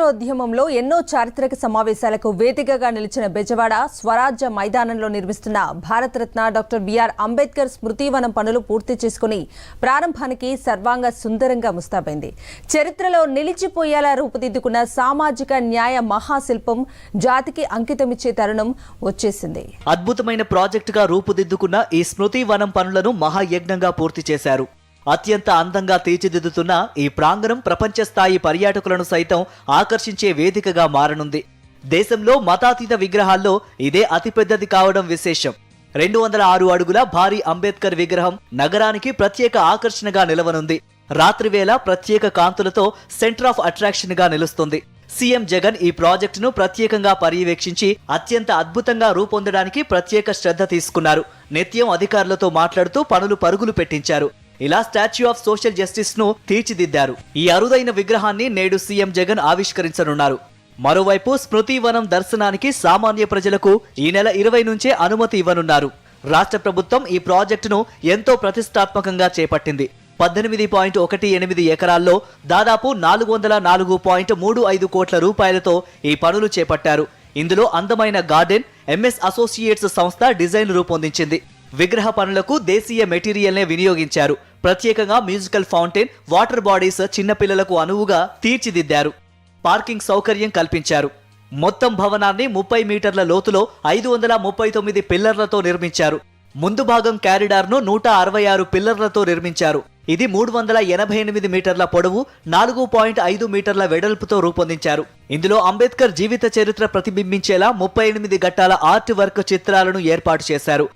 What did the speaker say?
స్వాతంత్రోద్యమంలో ఎన్నో చారిత్రక సమావేశాలకు వేదికగా నిలిచిన బెజవాడ స్వరాజ్య మైదానంలో నిర్మిస్తున్న భారతరత్న డాక్టర్ బిఆర్ అంబేద్కర్ స్మృతివనం పనులు పూర్తి చేసుకుని ప్రారంభానికి సర్వాంగ సుందరంగా ముస్తాబైంది. చరిత్రలో నిలిచిపోయేలా రూపుదిద్దుకున్న సామాజిక న్యాయ మహాశిల్పం జాతికి అంకితమిచ్చే తరుణం వచ్చేసింది. అద్భుతమైన ప్రాజెక్టుగా రూపుదిద్దుకున్న ఈ స్మృతి వనం పనులను మహాయజ్ఞంగా పూర్తి చేశారు. అత్యంత అందంగా తీర్చిదిద్దుతున్న ఈ ప్రాంగణం ప్రపంచ స్థాయి పర్యాటకులను సైతం ఆకర్షించే వేదికగా మారనుంది. దేశంలో మతాతీత విగ్రహాల్లో ఇదే అతిపెద్దది కావడం విశేషం. రెండు వందల ఆరు అడుగుల భారీ అంబేద్కర్ విగ్రహం నగరానికి ప్రత్యేక ఆకర్షణగా నిలవనుంది. రాత్రివేళ ప్రత్యేక కాంతులతో సెంటర్ ఆఫ్ అట్రాక్షన్గా నిలుస్తుంది. సీఎం జగన్ ఈ ప్రాజెక్టును ప్రత్యేకంగా పర్యవేక్షించి అత్యంత అద్భుతంగా రూపొందడానికి ప్రత్యేక శ్రద్ధ తీసుకున్నారు. నిత్యం అధికారులతో మాట్లాడుతూ పనులు పరుగులు పెట్టించారు. ఇలా స్టాచ్యూ ఆఫ్ సోషల్ జస్టిస్ను తీర్చిదిద్దారు. ఈ అరుదైన విగ్రహాన్ని నేడు సీఎం జగన్ ఆవిష్కరించనున్నారు. మరోవైపు స్మృతి వనం దర్శనానికి సామాన్య ప్రజలకు ఈ నెల ఇరవై నుంచే అనుమతి ఇవ్వనున్నారు. రాష్ట్ర ప్రభుత్వం ఈ ప్రాజెక్టును ఎంతో ప్రతిష్టాత్మకంగా చేపట్టింది. పద్దెనిమిది పాయింట్ ఒకటి ఎనిమిది ఎకరాల్లో దాదాపు నాలుగు వందల నాలుగు పాయింట్ మూడు ఐదు కోట్ల రూపాయలతో ఈ పనులు చేపట్టారు. ఇందులో అందమైన గార్డెన్ ఎంఎస్ అసోసియేట్స్ సంస్థ డిజైన్ రూపొందించింది. విగ్రహ పనులకు దేశీయ మెటీరియల్నే వినియోగించారు. ప్రత్యేకంగా మ్యూజికల్ ఫౌంటైన్ వాటర్ బాడీస్ చిన్నపిల్లలకు అనువుగా తీర్చిదిద్దారు. పార్కింగ్ సౌకర్యం కల్పించారు. మొత్తం భవనాన్ని ముప్పై మీటర్ల లోతులో ఐదు వందల ముప్పై తొమ్మిది పిల్లర్లతో నిర్మించారు. ముందు భాగం క్యారిడార్ను నూట అరవై ఆరు పిల్లర్లతో నిర్మించారు. ఇది మూడు వందల ఎనభై ఎనిమిది మీటర్ల పొడవు నాలుగు పాయింట్ ఐదు మీటర్ల వెడల్పుతో రూపొందించారు. ఇందులో అంబేద్కర్ జీవిత చరిత్ర ప్రతిబింబించేలా ముప్పై ఎనిమిది గట్టాల ఆర్ట్ వర్క్ చిత్రాలను ఏర్పాటు చేశారు.